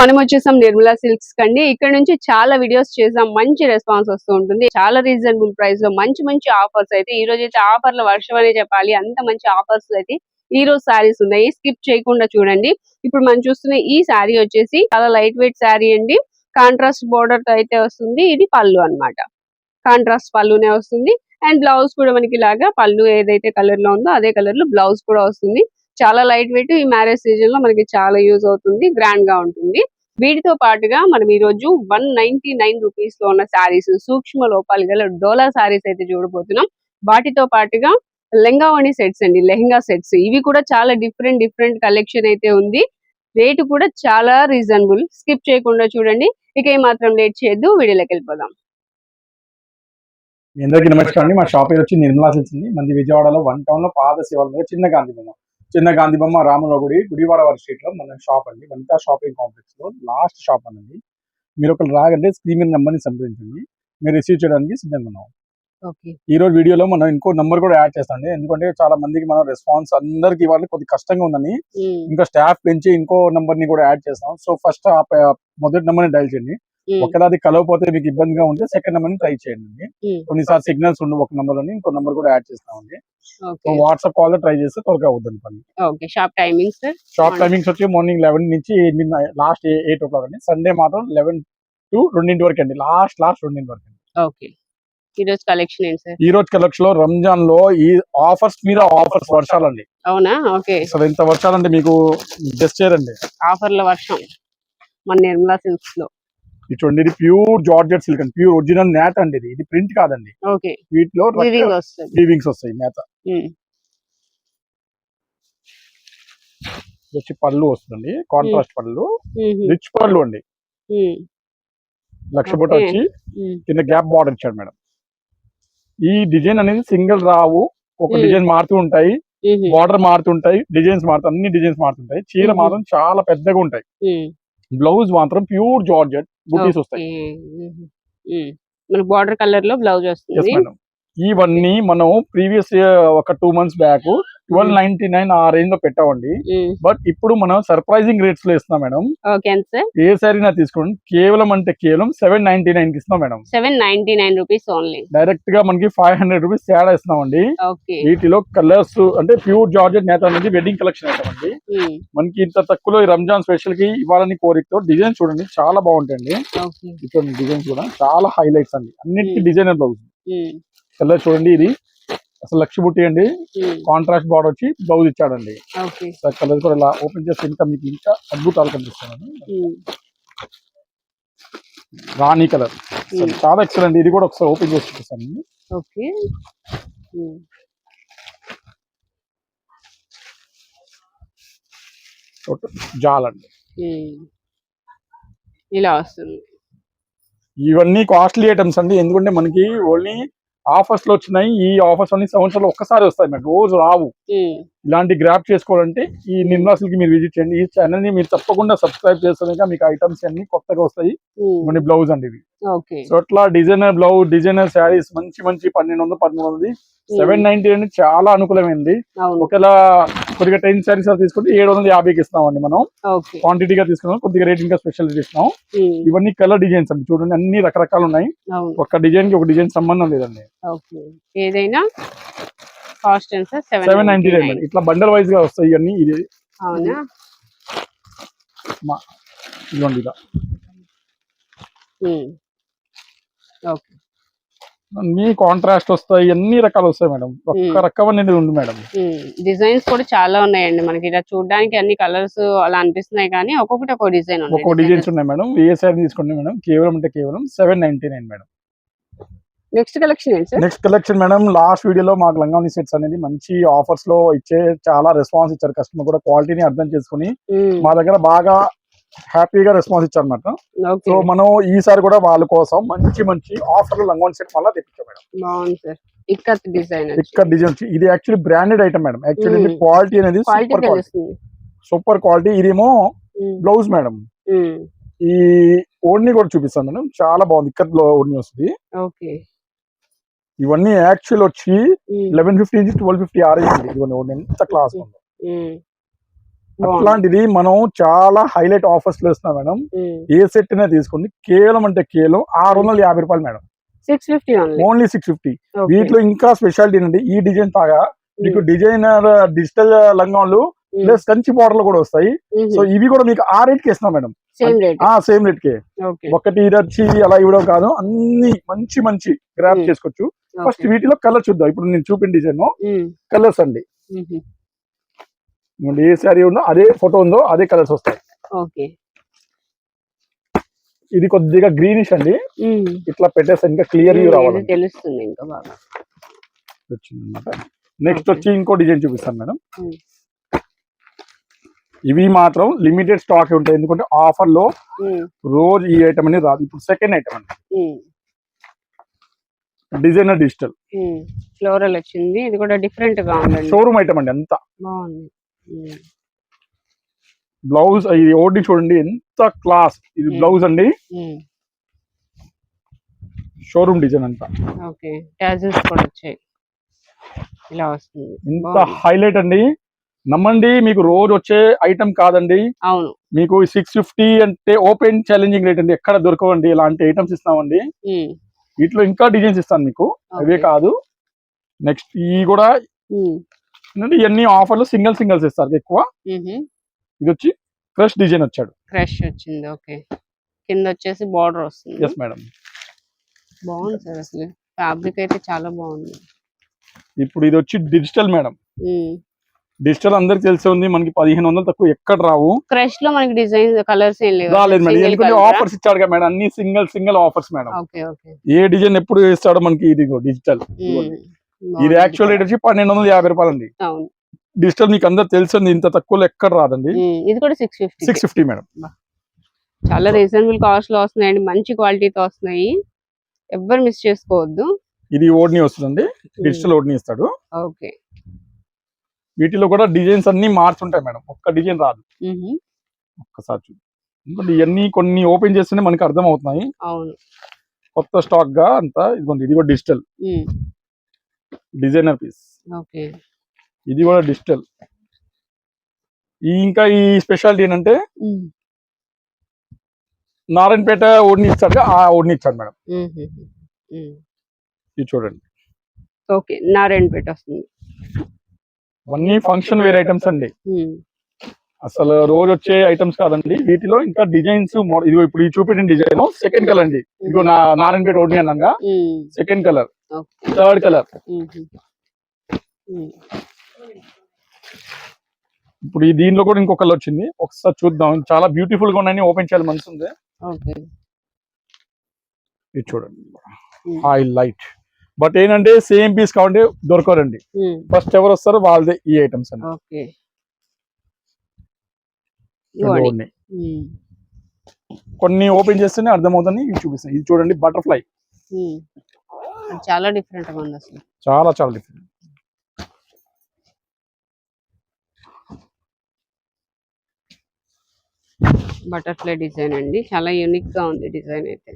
మనం వచ్చేసాం నిర్మలా సిల్క్స్ కండి. ఇక్కడ నుంచి చాలా వీడియోస్ చేసాం. మంచి రెస్పాన్స్ వస్తూ ఉంటుంది. చాలా రీజనబుల్ ప్రైస్లో మంచి మంచి ఆఫర్స్ అయితే. ఈ రోజు అయితే ఆఫర్ల వర్షం అనే చెప్పాలి. అంత మంచి ఆఫర్స్ అయితే ఈ రోజు శారీస్ ఉన్నాయి. స్కిప్ చేయకుండా చూడండి. ఇప్పుడు మనం చూస్తున్న ఈ శారీ వచ్చేసి చాలా లైట్ వెయిట్ శారీ అండి. కాంట్రాస్ట్ బోర్డర్తో అయితే వస్తుంది. ఇది పళ్ళు అన్నమాట. కాంట్రాస్ట్ పళ్ళునే వస్తుంది. అండ్ బ్లౌజ్ కూడా మనకి ఇలాగా పళ్ళు ఏదైతే కలర్లో ఉందో అదే కలర్లో బ్లౌజ్ కూడా వస్తుంది. చాలా లైట్ వెయిట్ ఈ మ్యారేజ్ సీజన్లో మనకి చాలా యూజ్ అవుతుంది గ్రాండ్గా ఉంటుంది. వీటితో పాటుగా మనం ఈ రోజు వన్ నైన్టీ నైన్ రూపీస్లో ఉన్న శారీస్ సూక్ష్మ లోపాలు గల డోలా శారీస్ అయితే చూడబోతున్నాం. వాటితో పాటుగా లెంగావణి సెట్స్ అండి లెహంగా సెట్స్ ఇవి కూడా చాలా డిఫరెంట్ డిఫరెంట్ కలెక్షన్ అయితే ఉంది. రేటు కూడా చాలా రీజనబుల్ స్కిప్ చేయకుండా చూడండి. ఇక ఏ మాత్రం లేట్ చేయొద్దు. వీడియోలోకి వెళ్ళిపోదాం. మీ అందరికీ నమస్కారం అండి. మా షాప్ పేరు వచ్చి నిర్మలా సిల్క్స్ అండి. మంది విజయవాడలో వన్ టౌన్లో పాద శివాల మీద చిన్న గాంధీ చిన్న గాంధీ బొమ్మ రాముల గుడి గుడివాడ వారి స్ట్రీట్లో మన షాప్ అండి. వనితా షాపింగ్ కాంప్లెక్స్లో లాస్ట్ షాప్ అండి మీరు ఒకరు రాగంటే స్క్రీన్ మీద నెంబర్ని సంప్రదించండి. మీరు రిసీవ్ చేయడానికి సిద్ధంగా ఉన్నాం. ఈ రోజు వీడియోలో మనం ఇంకో నెంబర్ కూడా యాడ్ చేస్తాండి ఎందుకంటే చాలా మందికి మన రెస్పాన్స్ అందరికి ఇవ్వాలి కొద్ది కష్టంగా ఉందని ఇంకా స్టాఫ్ పెంచి ఇంకో నెంబర్ని కూడా యాడ్ చేస్తాం. సో ఫస్ట్ మొదటి నెంబర్ని డైల్ చేయండి. ఒకవేళ అది కలవకపోతే మీకు ఇబ్బందిగా ఉంటే సెకండ్ నెంబర్ని ట్రై చేయండి. కొన్నిసార్లు సిగ్నల్స్ ఉండవు ఒక నెంబర్లోని ఇంకో నెంబర్ కూడా యాడ్ చేస్తామండి. సో వాట్సాప్ కాల్లో ట్రై చేస్తే త్వరగా అవుతుంది పని. Okay. Shop timings shop. Timings వచ్చి మార్నింగ్ లెవెన్ నుంచి లాస్ట్ ఎయిట్ ఓ క్లాక్ అండి. సండే మాత్రం లెవెన్ టు రెండింటి వరకు అండి. లాస్ట్ లాస్ట్ రెండింటి వరకు అండి. ఓకే. ఈ రోజు కలెక్షన్ ఏంటి సార్ ఈ రోజు కలెక్షన్లో రంజాన్లో ఈ ఆఫర్స్ మీద ఆఫర్స్ వర్షాలండి. అవునా? ఓకే. అసలు ఎంత వర్షాలంటే మీకు జస్ట్ చేయరండి ఆఫర్ల వర్షం. మన నిర్మలా సిల్క్స్లో. ఇది చూడండి ఇది ప్యూర్ జార్జెట్ సిల్క్ అండి ప్యూర్ ఒరిజినల్ నేత అండి ఇది. ఇది ప్రింట్ కాదండి. వీటిలో వీవింగ్స్ వస్తాయి నేత. వచ్చి పళ్ళు వస్తుంది కాంట్రాస్ట్ పళ్ళు. ఉమ్, రిచ్ పళ్ళు అండి. లక్ష బుట్ట Okay. వచ్చి కింద గ్యాప్ బార్డర్ ఇచ్చాడు మేడం. ఈ డిజైన్ అనేది సింగిల్ రావు. ఒక Hmm. డిజైన్ మారుతూ ఉంటాయి. బార్డర్ మారుతుంటాయి. డిజైన్స్ మారుతాయి. అన్ని డిజైన్స్ మారుతుంటాయి. చీర. మాత్రం చాలా పెద్దగా ఉంటాయి. బ్లౌజ్ మాత్రం ప్యూర్ జార్జెట్. బుటీస్ వస్తాయి. మనకు బార్డర్ కలర్లో బ్లౌజ్ వస్తుంది. ఇవన్నీ మనం ప్రీవియస్ ఒక two months back twelve ninety nine ఆ రేంజ్లో పెట్టామండి. ఉమ్, బట్ ఇప్పుడు మనం సర్ప్రైజింగ్ రేట్స్లో ఇస్తున్నాం మేడం. ఏ సారీ? నా తీసుకోండి. కేవలం అంటే కేవలం సెవెన్ నైన్టీ నైన్కి ఇస్తున్నాం madam. Seven ninety nine rupees only. డైరెక్ట్గా మనకి ఫైవ్ హండ్రెడ్ రూపీస్ తేడా ఇస్తున్నామండి. ఓకే. వీటిలో కలర్స్ అంటే ప్యూర్ జార్జెట్ నేత అనేది వెడ్డింగ్ కలెక్షన్ అవుతామండి ఉమ్, మనకి ఇంత తక్కువలో ఈ రంజాన్ స్పెషల్కి ఇవ్వాలని కోరికతో డిజైన్ చూడండి చాలా బాగుంటాయండి. ఓకే. చూడండి డిజైన్స్ కూడా చాలా హైలైట్స్ అండి. అన్నిటికీ Hmm. Designer blouse um, colour చూడండి ఇది. అసలు లక్ష బుట్టి అండి. కాంట్రాస్ట్ బార్డర్ వచ్చి బ్లౌజ్ ఇచ్చాడండి. కలర్ కూడా ఇలా ఓపెన్ చేస్తే ఇంకా మీకు ఇంకా అద్భుతాలు కనిపిస్తాయండి. ఉమ్, రాణి కలర్. చాలా ఎక్సలెంట్ ఇది కూడా ఒకసారి ఓపెన్ చేసి ఓకే. ఉమ్, జాలండి. ఇలా వస్తుంది. ఇవన్నీ కాస్ట్లీ ఐటమ్స్ అండి. ఎందుకంటే మనకి ఓన్లీ ఆఫర్స్లో వచ్చినాయి ఈ ఆఫర్స్ అన్ని సంవత్సరంలో ఒక్కసారి వస్తాయి మేడం రోజు రావు. ఇలాంటి గ్రాప్ చేసుకోవాలంటే ఈ నిర్మాసులకి మీరు విజిట్ చేయండి. ఈ ఛానల్ని మీరు తప్పకుండా సబ్స్క్రైబ్ చేస్తే మీకు ఐటమ్స్ అన్ని కొత్తగా వస్తాయి. మన బ్లౌజ్ అండి ఇవి సో అట్లా డిజైనర్ బ్లౌజ్ డిజైనర్ శారీస్ మంచి మంచి పన్నెండు వందలు పదమూడు వందలు. సెవెన్ నైన్టీ అనేది చాలా అనుకూలమైంది. ఒకవేళ కొద్దిగా టెన్ శారీస్ తీసుకుంటే ఏడు వందల యాభైకి ఇస్తామండి మనం. క్వాంటిటీగా తీసుకున్నాం కొద్దిగా రేట్ ఇంకా స్పెషల్ ఉమ్, ఇవన్నీ కలర్ డిజైన్స్ అండి. చూడండి అన్ని రకరకాలు ఉన్నాయి. ఒక డిజైన్కి ఒక డిజైన్ సంబంధం లేదండి. ఏదైనా కాస్ట్ సెవెన్ నైన్టీ నైన్ ఇట్లా బండల్ వైజ్గా వస్తాయి ఇవన్నీ. ఇది ఇదిగోండి ఇలా. ఓకే. అన్ని కాంట్రాస్ట్ వస్తాయి అన్ని రకాలు వస్తాయి మేడం. ఒక్క. రకం అనేది ఉంది మేడం. డిజైన్స్ కూడా చాలా ఉన్నాయండి మనకి. ఇలా చూడడానికి అన్ని కలర్స్ అలా అనిపిస్తున్నాయి కానీ ఒక్కొక్కటి ఒక్కో డిజైన్ ఒక్కో డిజైన్స్ ఉన్నాయి మేడం. ఏ సారీ తీసుకోండి మేడం? కేవలం అంటే కేవలం seven ninety nine madam. Next collection ఏంటి నెక్స్ట్ కలెక్షన్ మేడం లాస్ట్ వీడియోలో మాకు లంగావని సెట్స్ అనేది మంచి ఆఫర్స్లో ఇచ్చే చాలా రెస్పాన్స్ ఇచ్చారు. కస్టమర్ కూడా క్వాలిటీని అర్థం చేసుకుని మా దగ్గర బాగా హ్యాపీగా రెస్పాన్స్ ఇచ్చారు అనమాట సో మనం ఈసారి కూడా వాళ్ళ కోసం మంచి మంచి ఆఫర్ లంగావని సెట్ మళ్ళీ తెప్పించాం మేడం. బాగుంది సార్. ఇక్కత్ డిజైన్ ఇక్కడ డిజైన్ ఇది actually branded item madam. Actually. Quality అనేది సూపర్ క్వాలిటీ సూపర్ క్వాలిటీ ఇదేమో బ్లౌజ్ మేడం. ఈ ఓడ్ని కూడా చూపిస్తాను మేడం. చాలా బాగుంది. ఇక్కడ ఓడ్ని వస్తుంది. ఇవన్నీ యాక్చువల్ వచ్చి లెవెన్ ఫిఫ్టీ నుంచి ట్వెల్వ్ ఫిఫ్టీ ఆరేంజ్ ఇవన్నీ ఓడ్ని ఎంత క్లాస్ ఉందో. అట్లాంటిది మనం చాలా హైలైట్ ఆఫర్స్లో ఇస్తున్నాం మేడం. ఏ సెట్ నే తీసుకోండి. కేవలం అంటే కేవలం ఆరు వందల యాభై రూపాయలు madam. Six fifty only. Six fifty వీటిలో ఇంకా స్పెషాలిటీ ఏంటంటే ఈ డిజైన్ తాగా మీకు డిజైనర్ డిజిటల్ లంగాలు ప్లస్ కంచి బార్డర్ కూడా వస్తాయి. సో ఇవి కూడా మీకు ఆ రేట్కి ఇస్తున్నాం మేడం. సేమ్ రేట్ ఆ సేమ్ రేట్కి. ఒకటి ఇది వచ్చి అలా ఇవ్వడం కాదు. అన్ని మంచి మంచి గ్రాప్. చేసుకోవచ్చు. ఫస్ట్ వీటిలో కలర్ చూద్దాం. ఇప్పుడు నేను చూపిన డిజైన్ కలర్స్ అండి. ఏ శారీ ఉందో అదే ఫోటో ఉందో అదే కలర్స్ వస్తాయి. ఓకే. ఇది కొద్దిగా గ్రీనిష్ అండి. ఇట్లా పెట్టేస్తే ఇంకా క్లియర్ వ్యూ రావాలి తెలుస్తుంది ఇంకా బాగా. వచ్చిందన్నమాట. నెక్స్ట్. వచ్చి ఇంకో డిజైన్ చూపిస్తాను మేడం. ఇవి మాత్రం లిమిటెడ్ స్టాక్ ఉంటాయి. ఎందుకంటే ఆఫర్లో రోజు ఈ ఐటమ్ అనేది రాదు. ఇప్పుడు సెకండ్ ఐటమ్ అండి. ఉమ్, డిజైనర్ డిజిటల్. ఫ్లోరల్ వచ్చింది. ఇది కూడా డిఫరెంట్గా ఉందండి. షోరూమ్ ఐటమ్ అండి ఉమ్, బ్లౌజ్ ఇది ఓడి చూడండి ఎంత క్లాస్ ఇది Hmm. బ్లౌజ్ అండి. ఉమ్. షోరూమ్ డిజైన్ అంతా ఓకే టాజిల్స్ కూడా వచ్చాయి. ఇలా వస్తుంది. ఎంత. హైలైట్ అండి. నమ్మండి మీకు రోజు వచ్చే ఐటమ్ కాదండి. అవును. మీకు సిక్స్ ఫిఫ్టీ అంటే ఓపెన్ ఛాలెంజింగ్ రేట్ అండి. ఎక్కడ దొరకవండి ఇలాంటి ఐటమ్స్ ఇస్తామండి. ఉమ్, వీటిలో ఇంకా డిజైన్స్ ఇస్తాను మీకు. అవే. కాదు. నెక్స్ట్ ఈ కూడా ఏంటంటే ఇవన్నీ ఆఫర్లు సింగిల్ సింగిల్స్ ఇస్తారు ఎక్కువ. ఇది వచ్చి క్రష్ డిజైన్ వచ్చాడు. క్రష్ వచ్చింది ఓకే. కింద వచ్చేసి బార్డర్ వస్తుంది. ఎస్ మేడం బాగుంది సార్ అసలు. ఫ్యాబ్రిక్ అయితే చాలా బాగుంది. ఇప్పుడు ఇది వచ్చి డిజిటల్ మేడం. డిజిటల్ అందరికి తెలిసే ఉంది మనకి పదిహేను వందలు తక్కువ ఎక్కడ రావు. క్రష్లో మనకి డిజైన్ కలర్స్ ఏం లేవు. రాలేదు మేడం ఎందుకంటే ఆఫర్స్ ఇచ్చాడు కదా మేడం అన్ని single single offers madam okay okay. ఏ డిజైన్ ఎప్పుడు ఇస్తాడో మనకి ఇది డిజిటల్ ఇది యాక్చువల్ రేట్ వచ్చి పన్నెండు వందల యాభై రూపాయలు అండి డిజిటల్ మీకు అందరు తెలిసింది ఇంత తక్కువలో ఎక్కడ రాదండి. ఇది కూడా six fifty six fifty madam చాలా రీజనబుల్ కాస్ట్లో వస్తున్నాయండి మంచి క్వాలిటీతో వస్తున్నాయి. ఎవ్వరు మిస్ చేసుకోవద్దు. ఇది ఓడ్ని వస్తుందండి డిజిటల్ ఓడ్ని ఇస్తాడు. ఓకే. వీటిలో కూడా డిజైన్స్ అన్ని మార్చుంటాయి మేడం ఒక్క డిజైన్ రాదు. ఒక్కసారి చూడు. ఇవన్నీ కొన్ని ఓపెన్ చేస్తేనే మనకి అర్థం అవుతున్నాయి అవును. కొత్త స్టాక్గా అంతా ఇదిగోండి ఇది కూడా డిజిటల్ డిజైనర్ పీస్. ఓకే. ఇది కూడా డిజిటల్. ఈ ఇంకా ఈ స్పెషాలిటీ ఏంటంటే నారాయణపేట ఓడిని ఇచ్చాడు ఆ ఓడిని ఇచ్చాడు మేడం. ఇది చూడండి. ఓకే నారాయణపేట వస్తుంది. అవన్నీ ఫంక్షన్ వేర్ ఐటమ్స్ అండి. అసలు రోజు వచ్చే ఐటమ్స్ కాదండి వీటిలో ఇంకా డిజైన్స్ ఇదిగో ఇప్పుడు ఈ చూపెట్టిన డిజైన్ సెకండ్ కలర్ అండి. ఇదిగో నా నారాయణపేట ఓడిని అన్నాగా um, second colour third colour. ఇప్పుడు ఈ దీనిలో కూడా ఇంకొక కలర్ వచ్చింది. ఒకసారి చూద్దాం. చాలా బ్యూటిఫుల్గా ఉన్నాయి ఓపెన్ చేయాలి మనసు ఉంది. ఇది చూడండి. హై లైట్ బట్ ఏంటంటే సేమ్ పీస్ కావాలంటే దొరకరండి. ఫస్ట్ ఎవరు వస్తారో వాళ్ళదే ఈ ఐటమ్స్ అండి కొన్ని ఓపెన్ చేస్తేనే అర్థమవుతుంది ఇవి చూపిస్తాయి ఇది చూడండి బటర్ఫ్లై చాలా డిఫరెంట్గా ఉంది అసలు. చాలా చాలా డిఫరెంట్. బటర్ఫ్లై డిజైన్ అండి. చాలా యూనిక్గా ఉంది డిజైన్ అయితే.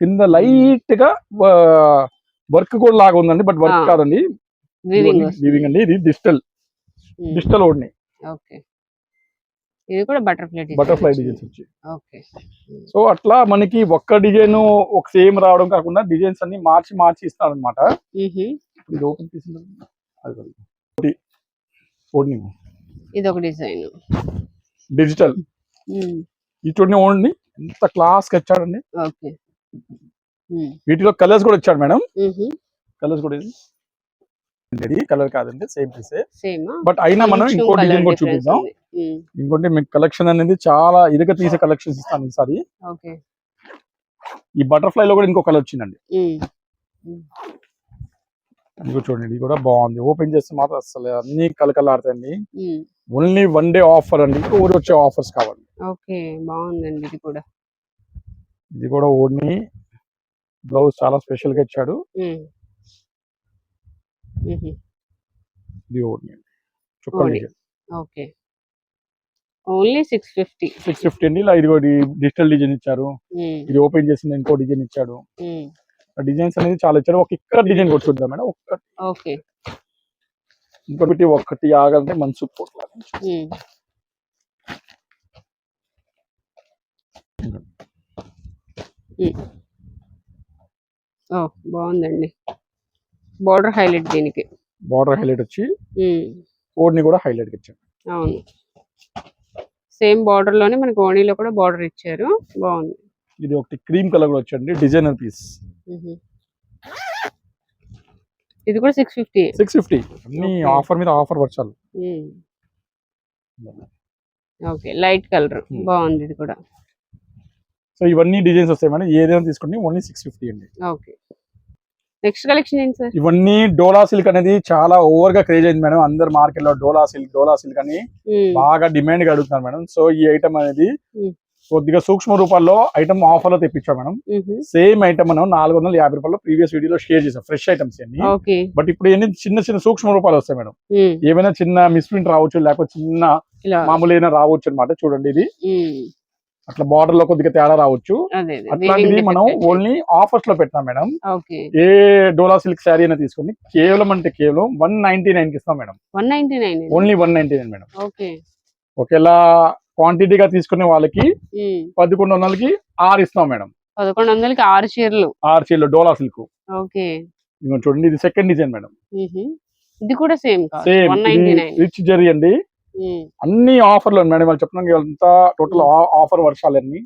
కింద లైట్గా వర్క్ కూడా లాగా ఉందండి. But work. కాదండి. వీవింగ్ వీవింగ్ అండి. ఇది డిజిటల్. డిజిటల్ ఓడ్ని. ఓకే. ఇది కూడా బటర్ఫ్లై డిజైన్ బటర్ఫ్లై డిజైన్స్ వచ్చి ఓకే. సో అట్లా మనకి ఒక్క డిజైన్ ఒక సేమ్ రావడం కాకుండా డిజైన్స్ అన్ని మార్చి మార్చి ఇస్తారనమాట మ్హూ. ఇది ఓపెన్ చేసింది ఇది ఒక డిజైన్. డిజిటల్. చూడండి ఓన్లీ ఎంత క్లాస్గా ఇచ్చాడండి? వీటిలో కలర్స్ కూడా ఇచ్చాడు మేడం. కలర్స్ కూడా కలర్ కాదండి సేమ్ పీసే సేమ్ బట్ అయినా మనం ఇంకో డిజైన్ కూడా చూపిద్దాం. ఇంకోటి మీకు కలెక్షన్ అనేది చాలా ఇదిగా తీసే కలెక్షన్స్ ఇస్తాను ఈసారి. ఓకే. ఈ బటర్ఫ్లై లో కూడా ఇంకో కలర్ వచ్చిందండి. ఇది చూడండి ఇది కూడా బాగుంది. ఓపెన్ చేస్తే మాత్రం అసలు అన్ని కలకలాడతాయండి. ఓన్లీ వన్ డే ఆఫర్ అండి. రోజు వచ్చే ఆఫర్స్ కావాలి ఓకే బాగుందండి ఇది కూడా. ఇది కూడా ఓన్లీ బ్లౌజ్ చాలా స్పెషల్గా ఇచ్చాడు. ఇది ఓన్లీ చుక్కలు. Okay. Only six fifty. Six fifty అండి. ఇలా ఇది డిజిటల్ డిజైన్ ఇచ్చారు. ఇది ఓపెన్ చేసింది ఇంకో డిజైన్ ఇచ్చాడు. డిజైన్స్ అనేది చాలా ఇచ్చారు. ఒక ఇక్కడ డిజైన్ కూడా చూద్దాం మేడం. ఒక్క ఓకే. ఇంకొకటి ఒకటి ఆగంటే మంచి. ఓ బాగుందండి. బార్డర్ హైలైట్ దీనికి. బార్డర్ హైలైట్ వచ్చి. కోడ్ని కూడా హైలైట్ ఇచ్చాను అవును. సేమ్ బార్డర్లోనే మనకి ఓణీలో కూడా బార్డర్ ఇచ్చారు. బాగుంది. ఇది ఒకటి క్రీమ్ కలర్ కూడా వచ్చండి. Designer piece. ఇది కూడా సిక్స్ ఫిఫ్టీ సిక్స్ ఫిఫ్టీ అన్ని. ఆఫర్ మీద ఆఫర్ వర్షాలు ఓకే లైట్ కలర్. బాగుంది ఇది కూడా. సో ఇవన్నీ డిజైన్స్ వస్తాయి మేడం. ఏదైనా తీసుకోండి. ఓన్లీ సిక్స్ ఫిఫ్టీ అండి. ఓకే. నెక్స్ట్ కలెక్షన్ ఏంటి సార్ ఇవన్నీ డోలా సిల్క్ అనేది చాలా ఓవర్గా క్రేజ్ అయింది మేడం. అందరు మార్కెట్లో డోలా సిల్క్ డోలా సిల్క్ అని బాగా డిమాండ్గా అడుగుతున్నారు మేడం. సో ఈ ఐటమ్ అనేది Hmm. కొద్దిగా సూక్ష్మ రూపాల్లో ఐటమ్ ఆఫర్లో తెప్పించాం మేడం. సేమ్ ఐటమ్ మనం నాలుగు వందల యాభై రూపాయలు ప్రీవియస్ వీడియోలో షేర్ చేసాం ఫ్రెష్ ఐటమ్స్ అన్ని బట్ ఇప్పుడు ఏంటి చిన్న చిన్న సూక్ష్మ రూపాలు వస్తాయి మేడం. ఏమైనా చిన్న మిస్ప్రింట్ రావచ్చు లేకపోతే చిన్న మామూలు ఏదైనా రావచ్చు అనమాట చూడండి ఇది. అట్లా బార్డర్లో కొద్దిగా తేడా రావచ్చు. అట్లాంటిది మనం ఓన్లీ ఆఫర్స్లో పెట్టినాం మేడం. ఏ డోలా సిల్క్ శారీ అయినా తీసుకోండి. కేవలం అంటే కేవలం వన్ నైన్టీ నైన్కి ఇస్తాం madam. Only one ninety nine madam. ఒకవేళ క్వాంటిటీగా తీసుకునే వాళ్ళకి. పదకొండు వందలకి ఆరు ఇస్తాం మేడం. పదకొండు వందలకి ఆరు చీరలు. ఆరు చీరలు డోలా సిల్క్. ఓకే. చూడండి ఇది సెకండ్ డిజైన్ మేడం. ఇది కూడా సేమ్ సేమ్ రిచ్ జరీ అండి. అన్ని ఆఫర్లు మేడం వాళ్ళు చెప్పిన అంతా టోటల్ ఆఫర్ వర్షాలన్నీ.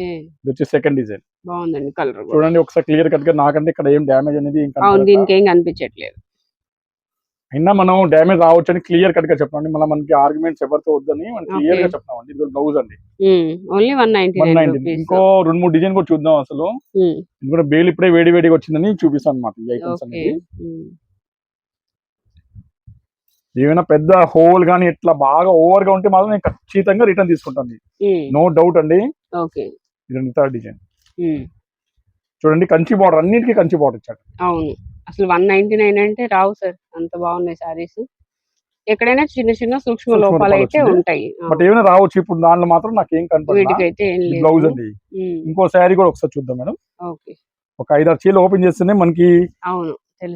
ఇది వచ్చి సెకండ్ డిజైన్ బాగుందండి కలర్ చూడండి ఒకసారి క్లియర్ కట్గా నాకంటే ఇక్కడ ఏం డ్యామేజ్ అనేది దీనికి ఏం కనిపించట్లేదు. అయినా మనం డ్యామేజ్ రావచ్చు అని క్లియర్ కట్గా చెప్పండి. మళ్ళీ మనకి ఆర్గ్యుమెంట్స్ ఎవరితో వద్దని మనం క్లియర్గా. చెప్తామండి ఇది బ్లౌజ్ అండి. ఓన్లీ వన్ నైన్టీ ఇంకో రెండు మూడు డిజైన్ కూడా చూద్దాం అసలు. ఇది కూడా బేల్ ఇప్పుడే వేడి వేడిగా వచ్చిందని చూపిస్తాను అనమాట ఈ ఐటమ్స్ అనేది ఏమైనా పెద్ద హోల్ గానీ ఇట్లా బాగా ఓవర్గా ఉంటే మాత్రం నేను ఖచ్చితంగా రిటర్న్ తీసుకుంటాను నో డౌట్ అండి. ఓకే. ఇది థర్డ్ డిజైన్. చూడండి కంచి బార్డర్ అన్నిటికీ కంచి బార్డర్ ఇచ్చాడు. అవును. అసలు వన్ నైన్టీ నైన్ అంటే రావు సార్ అంత బాగున్నాయి సారీస్ ఎక్కడైనా చిన్న చిన్న సూక్ష్మ లోపాలు అయితే. ఉంటాయి. బట్ ఏమైనా రావచ్చు ఇప్పుడు దాంట్లో మాత్రం నాకు ఏం కనపడదు బ్లౌజ్ అండి. ఇంకో శారీ కూడా ఒకసారి చూద్దాం మేడం. ఓకే. ఒక ఐదారు చీలు ఓపెన్ చేస్తేనే మనకి అవును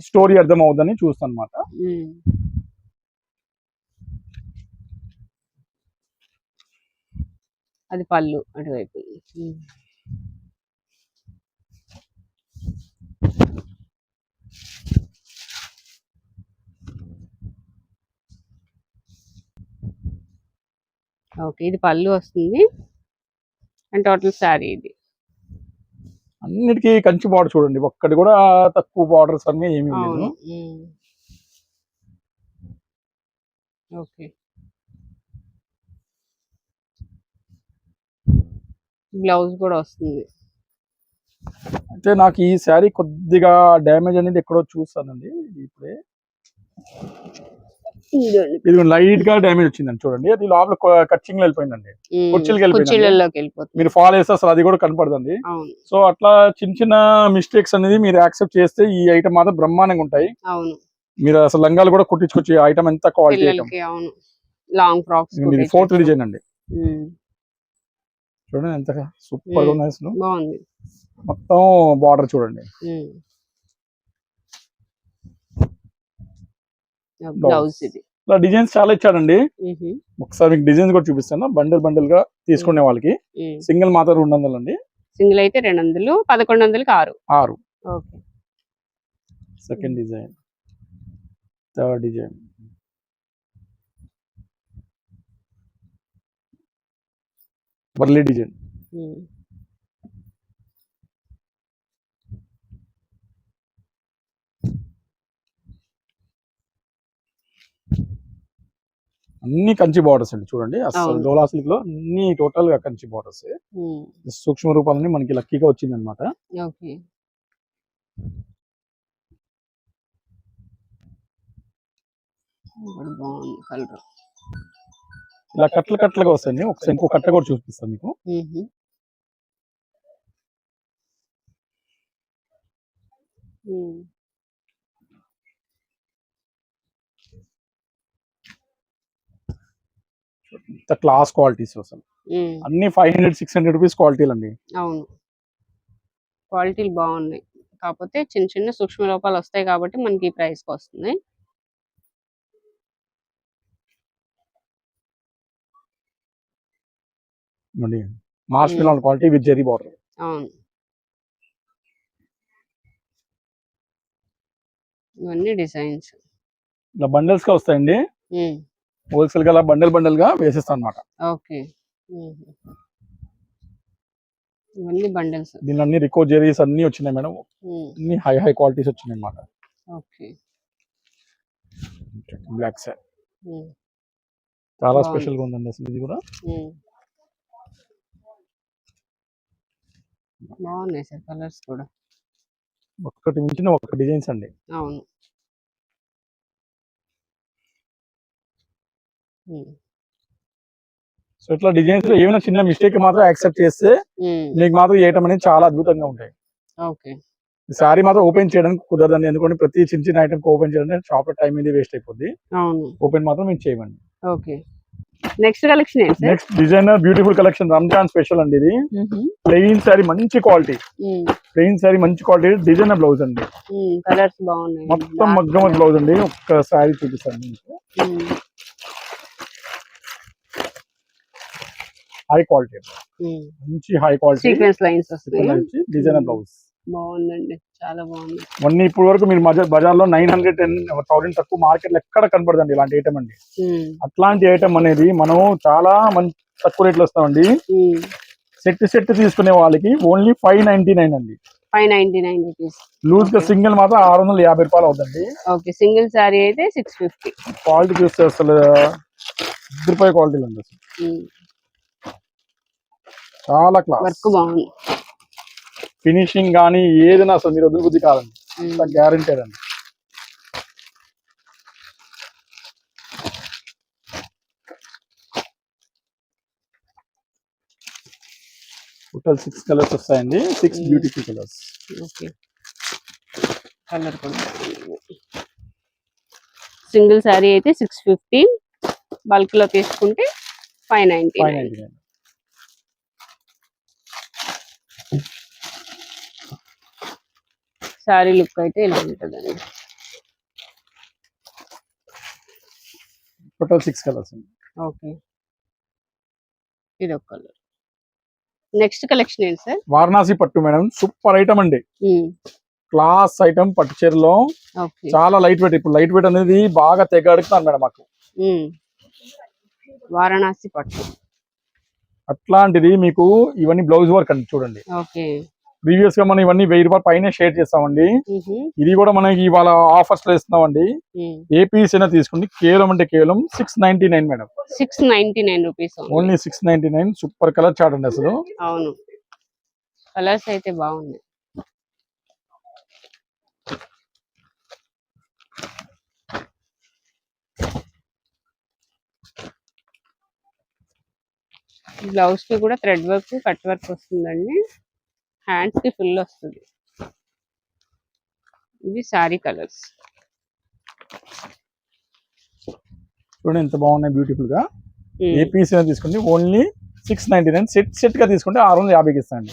స్టోరీ అర్థం అవుతుందని చూస్తాను అనమాట అది పళ్ళు అటువైపు. ఓకే. ఇది పళ్ళు వస్తుంది. అండ్ టోటల్ శారీ ఇది. అన్నిటికీ కంచి బార్డర్ చూడండి. ఒక్కటి కూడా తక్కువ బార్డర్స్ అన్ని ఏమీ లేదు. ఓకే. బ్లౌజ్ కూడా వస్తుంది. అయితే నాకు ఈ శారీ కొద్దిగా డ్యామేజ్ అనేది ఎక్కడో చూస్తానండి ఇది ఇప్పుడే ఇది లైట్గా డ్యామేజ్ వచ్చిందండి చూడండి. అది లోపల కచ్చింగ్ వెళ్ళిపోయిందండి. కుర్చీలకి మీరు ఫాలో చేస్తే అసలు అది కూడా కనపడదండి. అవును. సో అట్లా చిన్న చిన్న మిస్టేక్స్ అనేది మీరు యాక్సెప్ట్ చేస్తే ఈ ఐటమ్ మాత్రం బ్రహ్మాండంగా ఉంటాయి. అవును. మీరు అసలు లంగాలు కూడా కుట్టించుకొచ్చి ఐటమ్ ఎంత క్వాలిటీ ఐటమ్ పిల్లలకి అవును. లాంగ్ ఫ్రాక్స్ ఇది ఫోర్త్ డిజైన్ అండి. చూడండి ఎంత సూపర్గా. ఉన్నాయి అసలు. బాగుంది. మొత్తం బార్డర్ చూడండి. ఉమ్. బ్లౌజ్ ఇది. ఇలా డిజైన్స్ చాలా ఇచ్చాడండి. ఒకసారి మీకు డిజైన్స్ కూడా చూపిస్తాను. బండిల్ బండిల్గా తీసుకునే వాళ్ళకి. సింగిల్ మాత్రం రెండు వందలు అండి. సింగిల్ అయితే రెండు వందలు పదకొండు వందలకి ఆరు. ఆరు. Second design third design Warli design. అన్ని కంచి బార్డర్స్ అండి చూడండి అసలు. డోలా సిల్క్లో అన్ని టోటల్గా కంచి బార్డర్స్. సూక్ష్మ రూపాలని మనకి లక్కీగా వచ్చింది అనమాట కలర్ ఇలా కట్ల కట్లుగా వస్తాయండి. ఒకసారి ఇంకో కట్ట కూడా చూపిస్తాను మీకు. ఇంత క్లాస్ క్వాలిటీస్ అసలు. అన్ని five hundred six hundred rupees క్వాలిటీలు అండి. అవును. క్వాలిటీలు బాగున్నాయి. కాకపోతే చిన్న చిన్న సూక్ష్మ లోపాలు వస్తాయి కాబట్టి మనకి ఈ ప్రైస్కి వస్తుంది. Mass Milan quality with zari border అవును. ఇవన్నీ డిజైన్స్ ఇలా బండిల్స్గా వస్తాయండి. హోల్సేల్గా అలా బండల్ బండల్గా వేసేస్తాం అనమాట ఓకే ఇవన్నీ బండిల్స్ దీనిలో అన్ని రికో జెరీస్ అన్ని వచ్చినాయి మేడం. అన్ని హై హై క్వాలిటీస్ వచ్చినాయి అనమాట ఓకే. బ్లాక్ సార్ చాలా బాగుంది. స్పెషల్గా ఉందండి అసలు ఇది కూడా. బాగున్నాయి సార్ కలర్స్ కూడా. ఒక్కటి మించిన ఒక్క డిజైన్స్ అండి. అవును. సో ఇట్లా డిజైన్స్లో ఏమైనా చిన్న మిస్టేక్ మాత్రం యాక్సెప్ట్ చేస్తే. మీకు మాత్రం చేయటం అనేది చాలా అద్భుతంగా ఉంటాయి. ఓకే. సారీ మాత్రం ఓపెన్ చేయడానికి కుదరదండి. ఎందుకంటే ప్రతి చిన్న చిన్న ఐటమ్ ఓపెన్ చేయడం షాప్లో టైం ఇది వేస్ట్ అయిపోద్ది. ఓపెన్ మాత్రం మేము చేయమండి. ఓకే. నెక్స్ట్ కలెక్షన్ ఏంటి next designer beautiful collection Ramzan special అండి ఇది. ప్లెయిన్ సారీ మంచి క్వాలిటీ ప్లెయిన్ సారీ మంచి క్వాలిటీ డిజైనర్ బ్లౌజ్ అండి. కలర్స్ బాగున్నాయి. మొత్తం మగ్గమ బ్లౌజ్ అండి. ఒక్క సారీ చూపిస్తాను మీకు. హై క్వాలిటీ మంచి high quality sequence lines designer blouse బాగుందండి. చాలా బాగుంది. మొన్న ఇప్పుడు వరకు మీరు మజా- బజార్లో నైన్ హండ్రెడ్ టెన్ థౌసండ్ తక్కువ మార్కెట్లో ఎక్కడ కనపడదండి ఇలాంటి ఐటమ్ అండి. అట్లాంటి ఐటమ్ అనేది మనం చాలా మంచి తక్కువ రేట్లో వస్తామండి. సెట్ సెట్ తీసుకునే వాళ్ళకి ఓన్లీ ఫైవ్ నైన్టీ నైన్ అండి. Five ninety nine rupees. లూజ్గా సింగిల్ మాత్రం ఆరు వందల యాభై రూపాయలు అవుతుంది ఓకే. సింగిల్ శారీ అయితే సిక్స్ ఫిఫ్టీ. క్వాలిటీ చూస్తే అసలు రూపాయ క్వాలిటీలు ఉంది చాలా క్లాస్. వర్క్ బాగుంది. ఫినిషింగ్ కానీ ఏదైనా అసలు మీరు వదిలి బుద్ధి కాదండి. ఉమ్. గ్యారంటీ అండి. టోటల్ సిక్స్ కలర్స్ వస్తాయండి. Six. Beautiful colours okay. Colour కూడా. సింగిల్ శారీ అయితే సిక్స్ ఫిఫ్టీ బల్క్లో తీసుకుంటే five ninety five nine sari look అయితే ఇలా ఉంటుందండి. Total six colours okay. ఇది ఒక కలర్. నెక్స్ట్ కలెక్షన్ ఏంటి సార్? వారణాసి పట్టు మేడం. సూపర్ ఐటమ్ అండి. క్లాస్ ఐటమ్ పట్టు చీరలో. చాలా లైట్ వెయిట్. ఇప్పుడు లైట్ వెయిట్ అనేది బాగా తెగ అడుగుతాను మేడం మాకు. వారణాసి పట్టు. అట్లాంటిది మీకు ఇవన్నీ బ్లౌజ్ వర్క్ అండి చూడండి. ఓకే. ప్రీవియస్గా మనం ఇవన్నీ వెయ్యి రూపాయలు పైన షేర్ చేస్తామండి. ఇది కూడా మనకి ఇవాళ ఆఫర్స్లో ఇస్తున్నామండి. ఏ పీస్ అయినా తీసుకోండి. కేవలం అంటే కేవలం six ninety nine madam six ninety nine rupees only six ninety nine super colour chart అండి అసలు. అవును. కలర్స్ అయితే బాగున్నాయి. బ్లౌజ్కి కూడా థ్రెడ్ వర్క్ కట్ వర్క్ వస్తుందండి. హ్యాండ్స్కి ఫుల్ వస్తుంది. ఇవి సారీ కలర్స్ చూడండి ఎంత బాగున్నాయి బ్యూటిఫుల్గా. ఏ పీస్ తీసుకోండి. Only six ninety nine set సెట్గా తీసుకుంటే ఆరు వందల యాభైకి ఇస్తాండి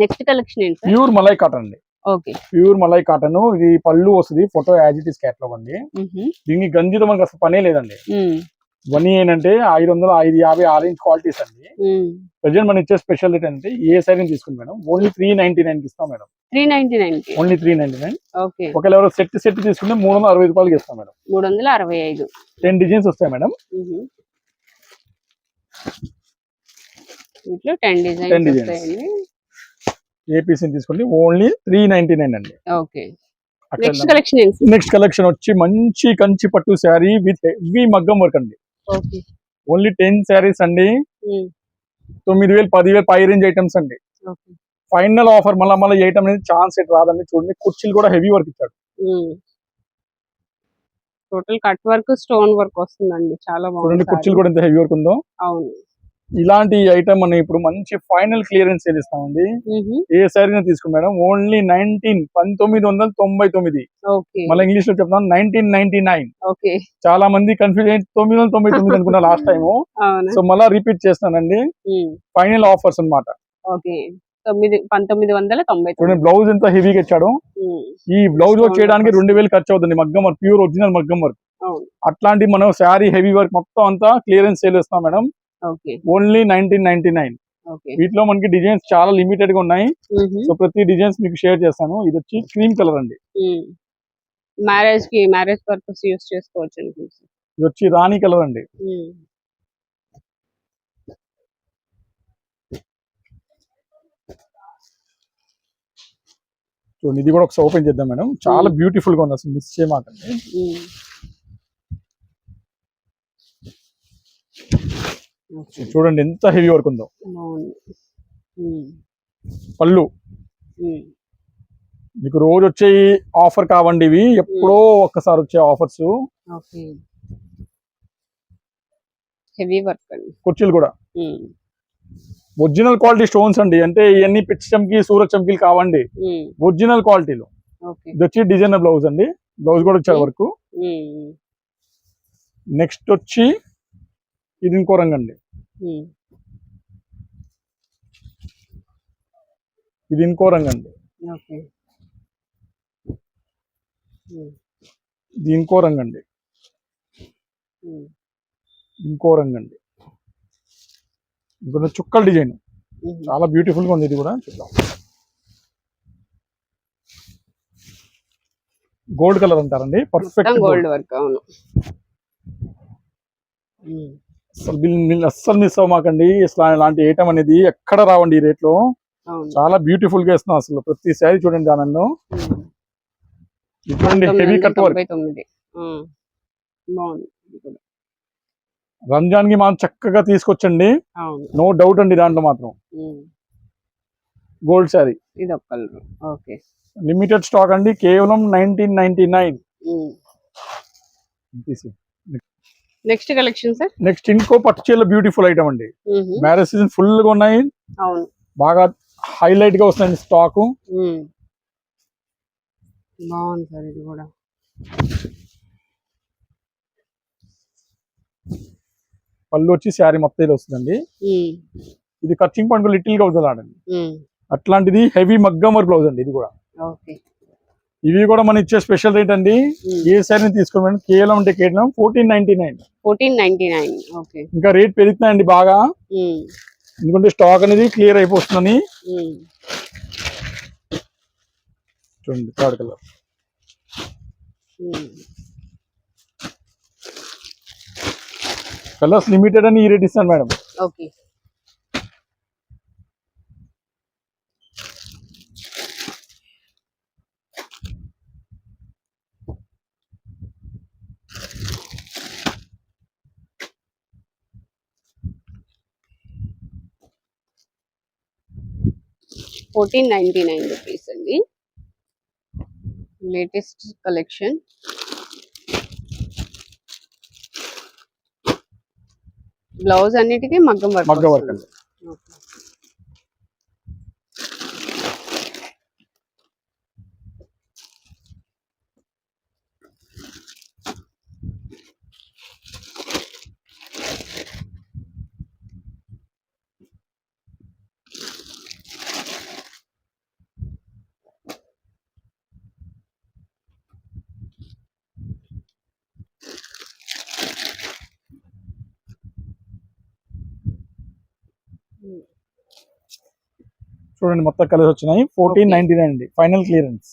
నెక్స్ట్ కలెక్షన్ ఏంటి ప్యూర్ మలై కాటన్ అండి. ఓకే ప్యూర్ మలై కాటన్ ఇది పళ్ళు వస్తుంది. Photo as it is catalogue అండి. దీనికి గంజితో మనకు అసలు పనే లేదండి. ఇవన్నీ ఏంటంటే ఐదు వందలు ఐదు యాభై ఆరెంజ్ క్వాలిటీస్ అండి. ప్రజెంట్ మనం ఇచ్చే స్పెషల్ రేట్ అంటే ఏ సైజ్ తీసుకుంది మేడం? ఓన్లీ త్రీ నైన్టీ నైన్కి ఇస్తాం madam. Three ninety nine only three ninety nine okay. ఒకవేళ ఎవరో సెట్ సెట్ తీసుకుంటే మూడు వందల అరవై రూపాయలకి ఇస్తాం మేడం. మూడు వందల అరవై ఐదు. టెన్ డిజైన్స్ వస్తాయి మేడం. వీటిలో టెన్ 10 డిజైన్స్ designs. వస్తాయండి. ఏ పీస్ తీసుకోండి ఓన్లీ త్రీ నైన్టీ నైన్ అండి. ఓకే. నెక్స్ట్ కలెక్షన్ ఏంటి నెక్స్ట్ కలెక్షన్ వచ్చి మంచి కంచి పట్టు శారీ విత్ హెవీ మగ్గం వర్క్ అండి. ఓన్లీ టెన్ శారీస్ అండి. తొమ్మిది వేలు పదివేలు పై రేంజ్ ఐటమ్స్ అండి. ఫైనల్ ఆఫర్ మళ్ళీ మళ్ళీ ఐటమ్ అనేది ఛాన్స్ ఎట్ రాదండి. చూడండి కుర్చీలు కూడా హెవీ వర్క్ ఇచ్చాడు. Total cut work stone work వస్తుందండి. చాలా చూడండి బాగుంది కుర్చీలు కూడా ఎంత హెవీ వర్క్ ఉందో. అవును. ఇలాంటి ఐటమ్ మనం ఇప్పుడు మంచి ఫైనల్ క్లియరెన్స్ సేల్ ఇస్తామండి. ఏ శారీ తీసుకుని మేడం? ఓన్లీ నైన్టీన్ పంతొమ్మిది వందల తొంభై తొమ్మిది మళ్ళీ ఇంగ్లీష్లో చెప్తాను నైన్టీన్ నైన్టీ నైన్ చాలా మంది కన్ఫ్యూజ్ అయ్యి తొమ్మిది వందల తొంభై తొమ్మిది అనుకున్నా లాస్ట్ టైం సో మళ్ళీ రిపీట్ చేస్తానండి. ఫైనల్ ఆఫర్స్ అన్నమాట. ఓకే. తొమ్మిది పంతొమ్మిది వందల తొంభై చూడండి తొమ్మిది. బ్లౌజ్ ఎంత హెవీగా ఇచ్చాడు. ఈ బ్లౌజ్ వర్క్ చేయడానికి రెండు వేలు ఖర్చు అవుతుంది. మగ్గం వర్క్ ప్యూర్ ఒరిజినల్ మగ్గం వర్క్ అట్లాంటి మనం శారీ హెవీ వర్క్ మొత్తం అంతా క్లియరెన్స్ సేల్ ఇస్తాం madam. Only nineteen ninety nine. Okay. వీటిలో మనకి డిజైన్స్ చాలా లిమిటెడ్గా ఉన్నాయి సో ప్రతి డిజైన్స్ మీకు షేర్ చేస్తాను. ఇది వచ్చి క్రీమ్ కలర్ అండి. మ్యారేజ్కి మ్యారేజ్ పర్పస్ యూస్ చేసుకోవచ్చు ఇది వచ్చి రాణి కలర్ అండి. చూడండి ఇది కూడా ఒకసారి ఓపెన్ చేద్దాం మేడం. చాలా. బ్యూటిఫుల్గా ఉంది అసలు మిస్ చేయమాకండి. చూడండి ఎంత హెవీ వర్క్ ఉందో. పళ్ళు. మీకు రోజు వచ్చే ఆఫర్ కావండి ఇవి. ఎప్పుడో ఒక్కసారి వచ్చే ఆఫర్స్. హెవీ వర్క్ అండి. కుర్చీలు కూడా. ఒరిజినల్ క్వాలిటీ స్టోన్స్ అండి. అంటే ఇవన్నీ పిచ్చి చమ్కి సూరత్ చమ్కీలు కావండి. ఒరిజినల్ క్వాలిటీలో. ఇది వచ్చి డిజైనర్ బ్లౌజ్ అండి. బ్లౌజ్ కూడా వచ్చే. వరకు. నెక్స్ట్ వచ్చి ఇది ఇంకో రంగు అండి. ఇది ఇంకో రంగు అండి. ఇది ఇంకో రంగు అండి. ఇంకో రంగు అండి. ఇంకొక చుక్కల డిజైన్. చాలా బ్యూటిఫుల్గా ఉంది ఇది కూడా. చూద్దాం. గోల్డ్ కలర్ అంటారండి. పర్ఫెక్ట్ గోల్డ్ వర్క్ అవును. అసలు అస్సలు మిస్ అవ్వమాకండి. అసలు ఇలాంటి ఐటమ్ అనేది ఎక్కడ రావండి ఈ రేట్లో అవును. చాలా బ్యూటిఫుల్గా ఇస్తున్నాం అసలు. ప్రతి శారీ చూడండి ఆనందం తొమ్మిది. Heavy cut work. రంజాన్కి మనం చక్కగా తీసుకొచ్చండి. నో డౌట్ అండి దాంట్లో మాత్రం. గోల్డ్ శారీ. ఇది ఒక కలర్. ఓకే. లిమిటెడ్ స్టాక్ అండి. కేవలం nineteen ninety nine. Next collection sir? Next ఇంకో పట్టు చీరల బ్యూటిఫుల్ ఐటమ్ అండి. మ్యారేజ్ సీజన్ ఫుల్గా ఉన్నాయి. అవును. బాగా హైలైట్గా వస్తుంది స్టాక్. బాగుంది సార్ ఇది కూడా. పళ్ళు వచ్చి శారీ మొత్తం ఇది వస్తుందండి. ఇది కచ్చింగ్ పాయింట్ లిటిల్గా ఉమ్, అట్లాంటిది హెవీ మగ్గం వర్క్ బ్లౌజ్ అండి ఇది కూడా. ఇవి కూడా మనం ఇచ్చే స్పెషల్ రేట్ అండి. ఏ శారీని తీసుకోమండి కేవలం అంటే కేవలం fourteen ninety nine fourteen ninety nine. Okay. ఇంకా రేట్ పెరుగుతున్నాయండి బాగా. ఎందుకంటే స్టాక్ అనేది క్లియర్ అయిపోతుందని. చూడండి థర్డ్ కలర్. కలర్స్ లిమిటెడ్ అని ఈ రేట్ ఇస్తాను madam. Okay. Fourteen ninety nine rupees అండి. Latest collection. బ్లౌజ్ అన్నిటికీ మగ్గం వర్క్ మగ్గం వర్క్. అండి. చూడండి మొత్తం కలర్స్ వచ్చినాయి. ఫోర్టీన్ నైన్టీ నైన్ అండి. Final clearance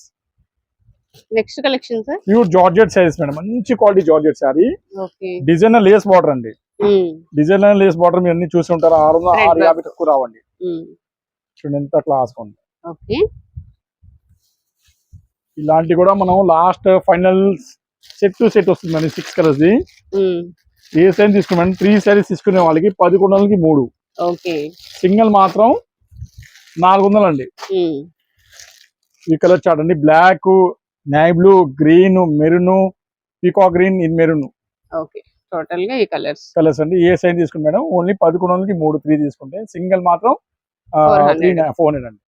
next collection sir pure georgette saris madam మంచి quality georgette okay designer lace border అండి. డిజైనర్ లేస్ బార్డర్ మీరు అన్ని చూసి ఉంటారు? ఆరు వందల ఆరు. యాభై తక్కువ రావండి. చూడండి ఎంత క్లాస్ ఉంది. ఇలాంటి కూడా మనం last final set to set వస్తుందండి సిక్స్ కలర్స్ ది. ఏ సైజ్ తీసుకున్నాం త్రీ సారీస్ తీసుకునే వాళ్ళకి పదకొండు వందలకి మూడు. సింగిల్ మాత్రం నాలుగు వందలు అండి ఈ కలర్ చార్ట్ అండి. Black navy blue green maroon పీకా green ఇది మెరూన్. ఓకే. టోటల్గా ఈ కలర్స్. కలర్స్ అండి. ఏ సైజ్ తీసుకుంటే మేడం? ఓన్లీ పదకొండు వందలకి మూడు త్రీ తీసుకుంటే సింగిల్ మాత్రం 400. ఫోర్ హండ్రెడ్ అండి.